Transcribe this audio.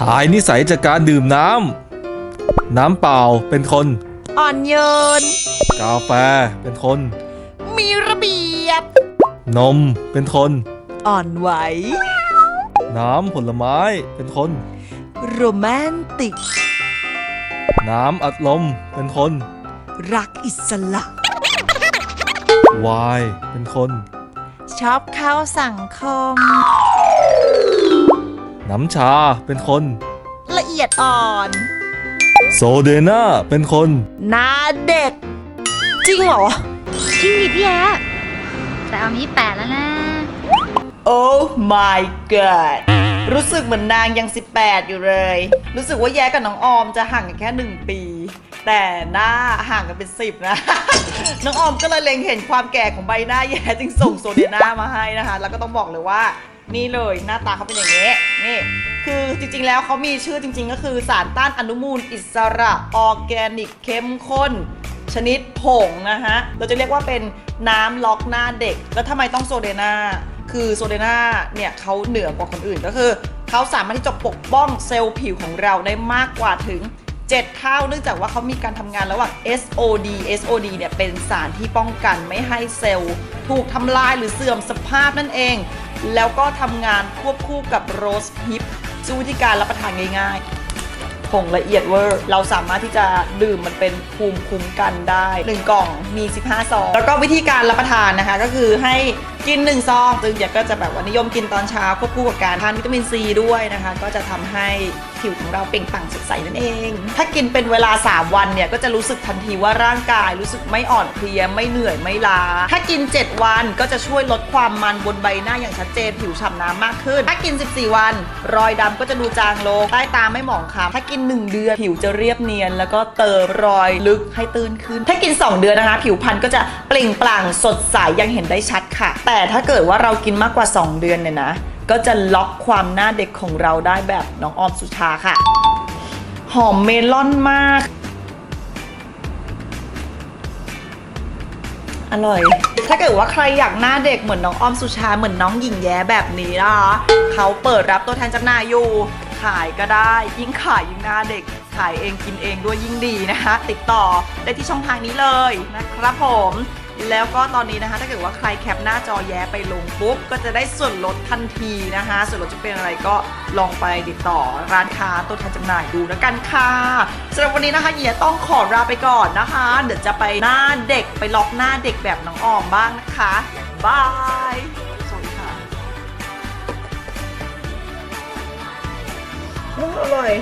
ทายนิสัยจากการดื่มน้ำ น้ำเปล่าเป็นคน อ่อนโยน กาแฟเป็นคน มีระเบียบ นมเป็นคน อ่อนไหว น้ำผลไม้เป็นคน โรแมนติก น้ำอัดลมเป็นคน รักอิสระไวน์เป็นคน ชอบเข้าสังคม น้ำชาเป็นคน ละเอียดอ่อน โซเดน่าเป็นคน หน้าเด็ก จริงเหรอ จริงดิพี่แอแต่เอามีแปดแล้วนะ Oh my god รู้สึกเหมือนนางยัง 18 อยู่เลย รู้สึกว่าแย้กับน้องออมจะห่างกันแค่ 1 ปี แต่หน้าห่างกันเป็น10นะ น้องออมก็เลยเล็งเห็นความแก่ของใบหน้าแย้จึงส่งโซเดียนามาให้นะคะ แล้วก็ต้องบอกเลยว่านี่เลยหน้าตาเขาเป็นอย่างนี้นี่คือจริงๆ แล้วเขามีชื่อจริง ๆ ก็คือสารต้านอนุมูล อิสระออร์แกนิกเข้มข้น ชนิดผงนะฮะ เราจะเรียกว่าเป็นน้ำล็อกหน้าเด็ก แล้วทำไมต้องโซเดนาคือโซเดนาเนี่ยเขาเหนือกว่าคนอื่นก็คือ เขาสามารถที่จะปกป้องเซลล์ผิวของเราได้มากกว่าถึง 7 เท่าเนื่องจากว่าเขามีการทำงานระหว่าง SOD SOD เนี่ยเป็นสารที่ป้องกันไม่ให้เซลล์ถูกทำลายหรือเสื่อมสภาพนั่นเอง แล้วก็ทำงานควบคู่กับโรสฮิปซึ่งวิธีการรับประทานง่ายๆผงละเอียดเวอร์เราสามารถที่จะดื่มมันเป็นภูมิคุ้มกันได้ 1 กล่องมี 15 ซอง แล้วก็วิธีการรับประทานนะคะก็คือให้ กิน1ซองซึ่งอยากก็จะแบบว่านิยมกินตอนเช้าควบคู่กับการทานวิตามินซีด้วยนะคะ ก็จะทำให้ผิวของเราเปล่งปลั่งสดใสนั่นเอง ถ้ากินเป็นเวลา 3 วันเนี่ยก็จะรู้สึกทันทีว่าร่างกายรู้สึกไม่อ่อนเพลียไม่เหนื่อยไม่ล้า ถ้ากิน 7 วันก็จะช่วยลดความมันบนใบหน้าอย่างชัดเจนผิวฉ่ำน้ำมากขึ้น ถ้ากิน 14 วัน รอยดำก็จะดูจางลงใต้ตาไม่หมองคล้ำถ้ากิน 1 เดือนผิวจะเรียบเนียน แล้วก็เติมรอยลึกให้ตื้นขึ้น ถ้ากิน 2 เดือนนะคะ ผิวพรรณก็จะเปล่งปลั่งสดใสยังเห็นได้ชัดค่ะแต่แต่ถ้าเกิดว่าเรากินมากกว่า 2 เดือนเนี่ยนะ ก็จะล็อกความหน้าเด็กของเราได้แบบน้องออมสุชาค่ะ หอมเมลอนมาก อร่อย ถ้าเกิดว่าใครอยากหน้าเด็กเหมือนน้องออมสุชาเหมือนน้องหญิงแย้แบบนี้นะคะเขาเปิดรับตัวแทนจำหน่ายอยู่ขายก็ได้ ยิ่งขายยิ่งหน้าเด็กขายเองกินเองด้วยยิ่งดีนะคะ ติดต่อได้ที่ช่องทางนี้เลยนะครับผม แล้วก็ตอนนี้นะคะ ถ้าเกิดว่าใครแคปหน้าจอแย้ไปลงปุ๊บ ก็จะได้ส่วนลดทันทีนะคะ ส่วนลดจะเป็นอะไรก็ลองไปติดต่อร้านค้าตัวแทนจำหน่ายดูแล้วกันค่ะสำหรับวันนี้นะคะเหียต้องขอลาไปก่อนนะคะ เดี๋ยวจะไปหน้าเด็กไปล็อกหน้าเด็กแบบน้องออมบ้างนะคะบายสวัสดีค่ะอร่อย